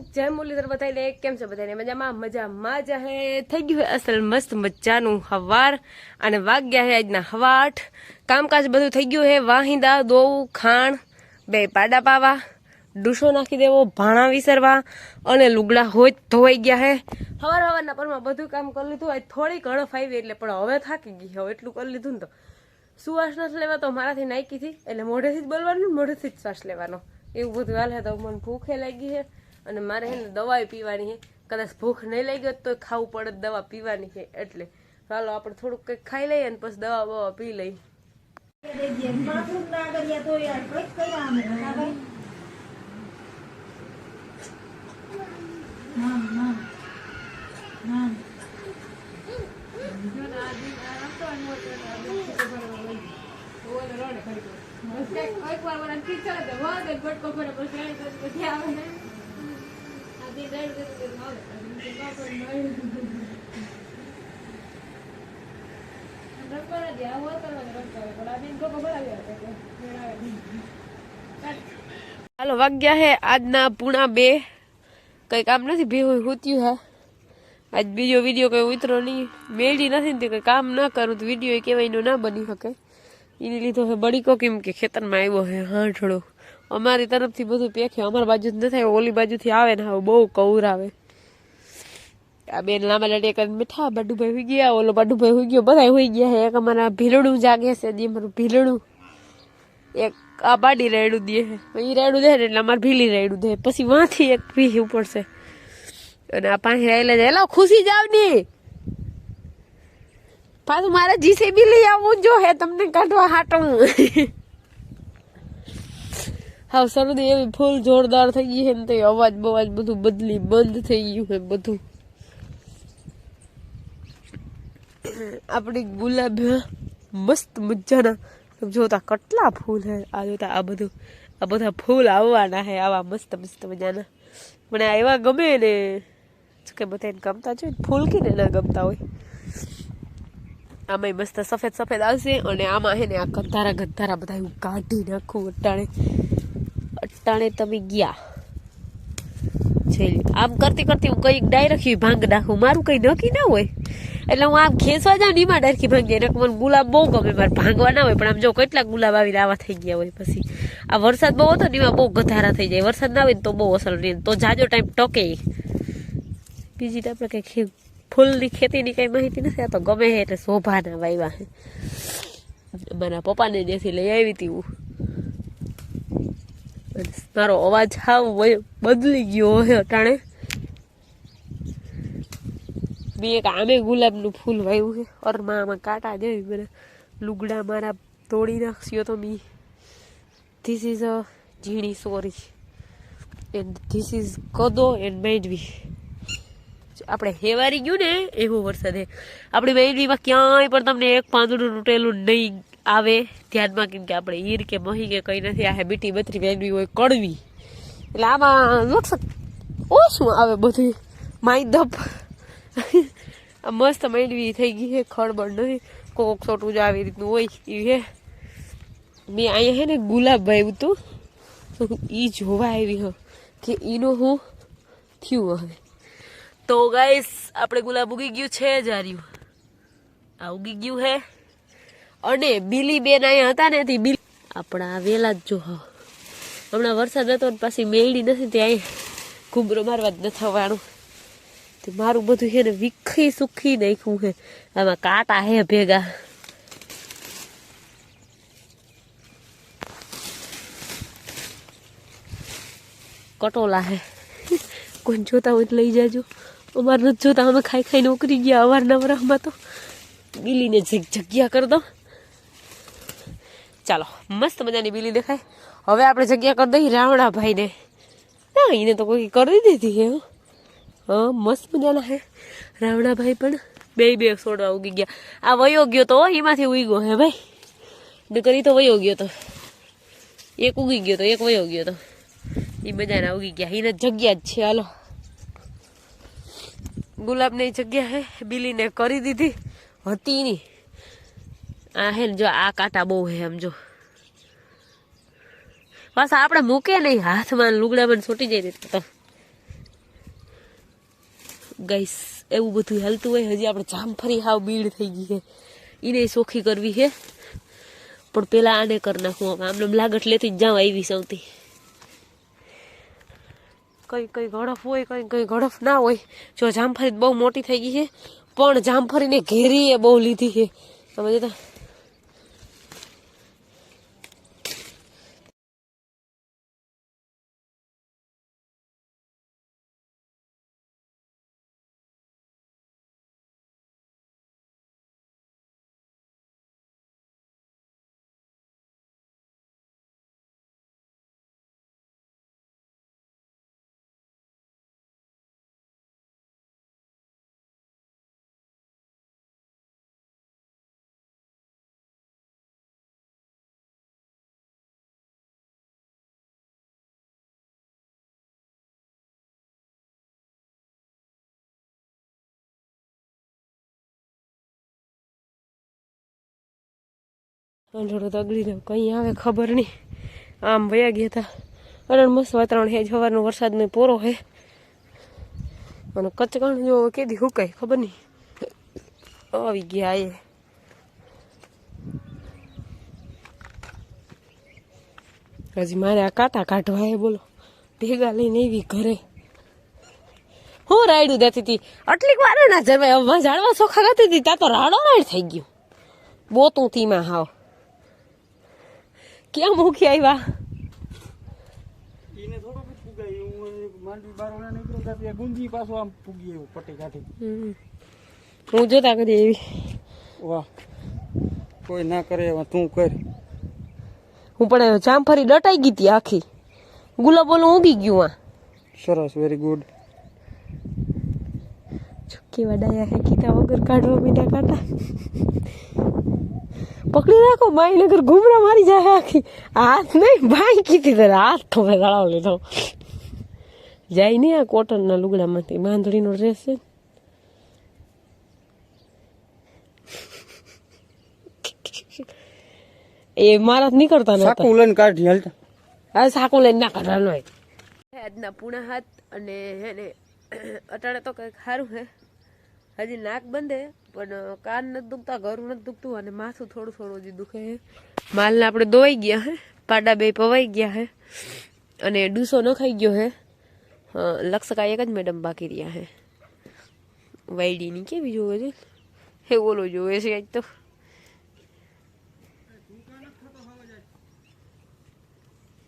જય મુરલીધર બધાને કેમ છે બધાને મજામાં? મજામાં જ હે. થઈ ગયું અસલ મસ્ત મજાનું હવાર અને વાગ્યા હે આજના હવા આઠ કામકાજ બધું થઈ ગયું હે. વાહિંદા દોવું ખાણ, બે પાડા પાવા, ડૂસો નાખી દેવો, ભાણા વિસરવા અને લુગડા હોય ધોવાઈ ગયા હે. હવાર હવારના પરમાં બધું કામ કરી લીધું. આજ થોડી કણફ આવી એટલે પણ હવે થાકી ગઈ હવે એટલું કરી લીધું ને તો. સુવાસ શ્વાસ લેવા તો મારાથી નાઈકીથી એટલે મોઢેથી જ બોલવાનું મોઢેથી જ શ્વાસ લેવાનો. એવું બધું હાલે તો મને ભૂખે લાગી છે અને મારે હે ને દવાઈ પીવાની છે કદાચ ભૂખ નહીં લાગી હોત તો ખાવું પડે દવા પીવાની છે એટલે ચાલો આપણે થોડુંક કંઈક ખાઈ લઈએ ને પછી દવા બવા પી લઈએ. હાલો વાગ્યા હે આજના પૂણા બે. કઈ કામ નથી બે હુત્યું હે. આજ બીજો વીડિયો કઈ ઉતરો નહીં. મેળી નથી ને કઈ કામ ના કરું, તો વીડિયો કહેવાયનો ના બની શકે એની લીધો હે બળીકો કેમ કે ખેતરમાં આવ્યો હે હાંઠળો અમારી તરફથી બધું પેખ્યું. અમારી બાજુ જ થાય ઓલી બાજુથી આવે ને હવે બહુ કૌર આવે. આ બેન લાંબા લાડી કરીને બેઠા. બાડુભાઈ હોઈ ગયા. ઓલો બાડુભાઈ હોઈ ગયો. બધા હોઈ ગયા છે એક અમારા ભીલડું જાગે છે. જે અમારું ભીલડું. એક આ બાડી રેડું દે એ રેડું દે ને એટલે અમારે ભીલી રેડું દે પછી વાંથી એક ભી ઉપડશે અને આ પાસે રહેલા જાય. એલા, ખુશી જાવ ને. પાછું મારે જીસીબી લઈ આવવું જો હે. તમને કાઢવા હાટું. હા, શરદી એવી ફૂલ જોરદાર થઈ ગઈ છે ને તો અવાજ બવાજ બધું બદલી બંધ થઈ ગયું છે બધું. આપણી ગુલાબ મસ્ત મજાના. જોતા કેટલા ફૂલ હે, આ જોતા આ બધું. આ બધા ફૂલ આવવાના હે, આવા મસ્ત મસ્ત મજાના. મને આ એવા ગમે ને કે બધાને ગમતા જોઈએ ફૂલ કે ના ગમતા હોય. આમાં મસ્ત સફેદ સફેદ આવશે અને આમાં હે ને આ ગંધારા ગંધારા બધા એવું કાઢી નાખું અટાણે અટાણે તમે ગયા. છે આમ કરતી કરતી હું કંઈક ડાયરેક્ટ ભાંગ નાખું. મારું કઈ નક્કી ના હોય. એટલે હું આમ ખેંચવા જાઉં એમાં ડાયરેક્ટ ભાંગી. એને મને ગુલાબ બહુ ગમે. મારે ભાંગવા ના હોય, પણ આમ જો કેટલા ગુલાબ આવીને આવા થઈ ગયા હોય પછી. આ વરસાદ બહુ હતો ને, એમાં બહુ ગધારા થઈ જાય. વરસાદ ના આવે ને તો બહુ અસર નહીં. તો જાજો ટાઈમ ટકે. બીજી તો આપણે કંઈ ફૂલની ખેતીની કંઈ માહિતી નથી. આ તો ગમે એટલે શોભાના વાવ્યા છે. મારા પપ્પાને જેથી લઈ આવી હતી હું. મારો અવાજ હાવ બદલી ગયો હોય અટાણે. મેં એક આમે ગુલાબનું ફૂલ વાવ્યું છે અરમાં આમાં કાંટા જેવી મને લુગડા મારા તોડી નાખશો તો મી. ધીસ ઇઝ અ ઝીણી સોરી એન્ડ ધીસ ઇઝ કદો એન્ડ મેંડવી. આપણે હેવારી ગયું ને, એવો વરસાદ હે. આપણી મેંડવીમાં ક્યાંય પણ તમને એક પાંદડું તૂટેલું નહીં આવે, ધ્યાનમાં કેમ કે આપણે ઈર કે મહી કે કંઈ નથી, આ બીટી બત્રી મેંડવી હોય કડવી. એટલે આમાં લક્ષક ઓછું આવે બધું? માય ધપ મસ્ત માંડવી થઈ ગઈ છે ખળબળ નથી. કોક છોટું જ આવી રીતનું હોય એ હે. મેં અહીંયા હે ને ગુલાબ વાવ્યું હતું તો. એ જોવા આવી હ. કે એનું હું થયું હવે. તો ગાઈસ આપણે ગુલાબ ઉગી ગયું છે જાર્યું આ ઉગી ગયું હે. અને બિલી બેન અહીંયા હતા ને બિલી આપણા વેલા જ જો હમણાં વરસાદ હતો ને પાછી મેળી નથી ત્યાં ઘૂમરો મારવા જ ન થવાનું તે મારું બધું છે ને વિખી સુખી નાખ્યું છે. આમાં કાંટા હે ભેગા. કટોલા હે કોણ જોતા હોય લઈ જાજો. અમારે નથી જોતા. અમે ખાઈ ખાઈ નોકરી ગયા. અવારનવરમાં તો. બિલીને જગ્યા કરી દો. ચાલો, મસ્ત મજાની બિલી દેખાય. હવે આપણે જગ્યા કરી દઈએ રાવણાભાઈને. ના, એને તો કોઈ કરી દીધી હે. હા, મસ્ત મજાના હે. રાવણાભાઈ પણ બે બે છોડવા ઉગી ગયા. આ વયો ગયો તો એમાંથી ઉગ્યો હે, ભાઈ. દીકરી તો વયો ગયો તો. એક ઉગી ગયો તો, એક વયો ગયો તો. એ બધાના ઉગી ગયા. એને જગ્યા જ છે, હાલો. ગુલાબની જગ્યા હે, બિલીને કરી દીધી. હતી નહીં. આ હે જો આ કાંટા બહુ હે આમ જો. બસ આપણે મૂકે નહીં, હાથમાં લુગડામાં છૂટી જાય ને તો. ગઈસ, એવું બધું હાલતું હોય, હજી આપણે જામફળી હાવ બીડ થઈ ગઈ છે. એને સોખી કરવી છે. પણ પેલા આને કરી નાખું આમ. આમને આમ લાગટ લેતી જ જાઉં આવી સૌથી. કઈ કઈ ગળફ હોય, કઈ કઈ ગળફ ના હોય. જો જામફળી બહુ મોટી થઈ ગઈ છે, પણ જામફરીને એ બહુ લીધી છે. તમે અંધડો તગડી ને કંઈ આવે ખબર નહીં. આમ વયા ગયા હતા. અરે મસ્ત વાતાવરણ હે સવારનો વરસાદનો પોરો હે અને કચકણ જો કેદી હુકાય ખબર નહીં. આવી ગયા એ હજી મારે આ કાંટા કાઢવા હે બોલો. ભેગા લઈને એવી ઘરે. હું રાયડું દેતી હતી. આટલીક વાર ના હવે ઝાડવા ચોખા ગાતી હતી. ત્યાં તો રાડો રાડ થઈ ગયું. બોતું તીમાં હાવ. ક્યાં મૂકી આવ્યા એને થોડો બી ફુગાય હું માંડવી બારોડા નીકળ્યો ત્યાં ગુંજી પાછો આમ ફૂગી એવું પટી કાઢી હું જોતા કરી એવી? વાહ. કોઈ ના કરે એવા તું કર. હું પણ જામફળી ડટાઈ ગઈ હતી આખી. ગુલાબ ઓલું ઊંઘી ગયું આ. સરસ વેરી ગુડ કેવા ડાયા હે કીધા વગર કાઢવા મીંડા કાંટા પકડી રાખો માઈ નગર ઘૂમરા મારી જાય આખી. હાથ નહીં ભાઈ કીધી તારે હાથ તો મેં ગળાવ લીધો. જાય નહીં આ કોટનના લુગડામાંથી માંદડીનો ડ્રેસ છે. એ મારા નીકળતા નતા સાકું લઈને કાઢી હાલતા હા સાકું લઈને ના કાઢવાનું હોય. આજના પૂણા હાથ અને એને અટાણે તો કંઈક સારું હે. હજી નાક બંધે પણ કાન નથી દુખતા ઘરું નથી દુખતું અને માથું થોડું થોડું હજી દુખે છે. માલને આપણે દોવાઈ ગયા હે પાડા બે પવાઈ ગયા હે. અને ડૂસો ન ખાઈ ગયો હે. હા, લક્ષકા એક જ મેડમ બાકી રહ્યા હે. વાયડીની કેવી જોવે છે? હે ઓલો જોવે છે આજ તો.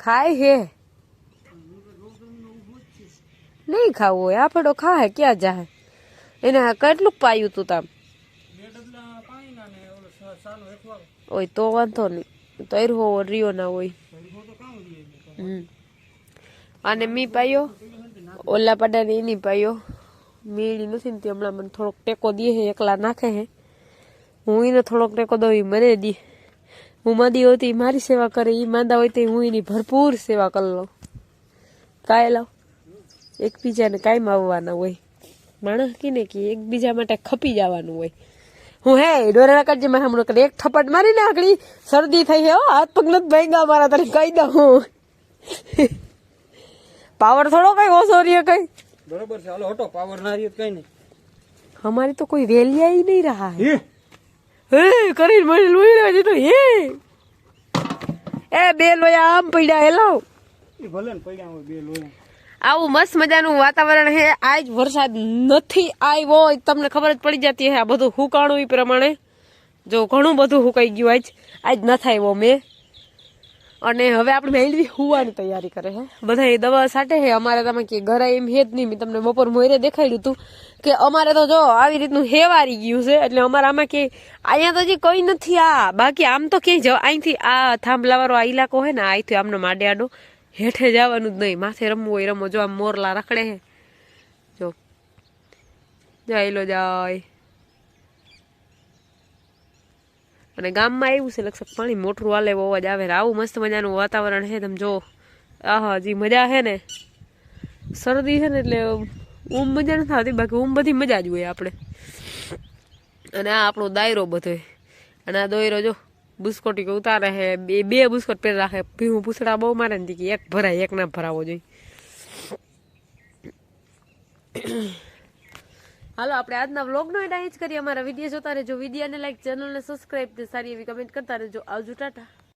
ખાય હે? નહીં ખાવું હોય આપણો ખાય ક્યાં જાય એને કેટલું પાયું તું તામ? ઓય, તો વાંધો નહીં. તૈર હોવો રિયો ના હોય. અને મી પાયો ઓલા પાડાને એની પાયો. મેળી નથી ને તે હમણાં મને થોડોક ટેકો દે છે એકલા નાખે છે હું એને થોડોક ટેકો દઉં એ મને દે. હું માંદી હોય તો એ મારી સેવા કરે એ માંદા હોય તો હું એની ભરપૂર સેવા કરી લઉં. કાંઈ લાવ. એકબીજાને કાયમ આવવાના હોય. માણસ કીને કે એકબીજા માટે ખપી જવાનું હોય. હું હે ડોરેલા કરજે મેં હમણાં કરી એક થપટ મારી ને શરદી થઈ હે હાથ પગ નથી ભાંગા મારા તને કહી દઉં હું. પાવર થોડો કઈ ઓછો રહ્યો કઈ. બરોબર છે હાલો હટો પાવર ના રહ્યો કઈ નહીં. અમારી તો કોઈ વેલિયા નહીં રહા હે? કરીને મને લોહી રહ્યો છે તો હે. એ બે લોયા આમ પડ્યા હેલો. ભલે ને પડ્યા હોય બે લોયા. આવું મસ્ત મજાનું વાતાવરણ છે આજ વરસાદ નથી આવ્યો તમને ખબર જ પડી જતી હે આ બધું હુકાણું એ પ્રમાણે. જો ઘણું બધું હુકાઈ ગયું આજ. આજ ન આવ્યો મેં. અને હવે આપણે મેળવી હુવાની તૈયારી કરે છે બધા એ દવા સાટે છે અમારે તમે કે ઘરે એમ હે જ નહીં. મેં તમને બપોર મોરે દેખાડ્યું હતું કે અમારે તો જો આવી રીતનું હેવારી ગયું છે. એટલે અમારે આમાં કે અહીંયા તો હજી કંઈ નથી આ. બાકી આમ તો ક્યાંય જવા અહીંથી આ થાંભલાવાળો આ ઇલાકો હોય ને અહીંથી આમનો માડે હેઠે જવાનું જ નહીં. માથે રમવું હોય, રમો. જો આમ મોરલા રખડે હે. જો. જાય લો, જાય. અને ગામમાં એવું છે લક્ષક પાણી મોટરું હાલે અવાજ આવે. આવું મસ્ત મજાનું વાતાવરણ છે, તમે જો. આહા હજી મજા છે ને. શરદી છે ને એટલે ઊંઘ મજા નથી આવતી. બાકી ઊંઘ બધી મજા જ હોય આપણે. અને આ આપણો દાયરો બધો અને આ દોયરો જો. બુસ્કોટી કે ઉતારે છે બે બે બુસ્કોટ પહેરી રાખે. ભીહું પૂછડા બહુ મારે ને કે એક ભરાય, એક ના ભરાવો જોઈએ. હાલો, આપણે આજના વ્લોગનો એડા જ કરીએ. અમારા વીડિયો જોતા રહેજો. વિડીયોને લાઈક ચેનલને સબસ્ક્રાઈબ સારી એવી કમેન્ટ કરતા રહેજો. આવજો, ટાટા.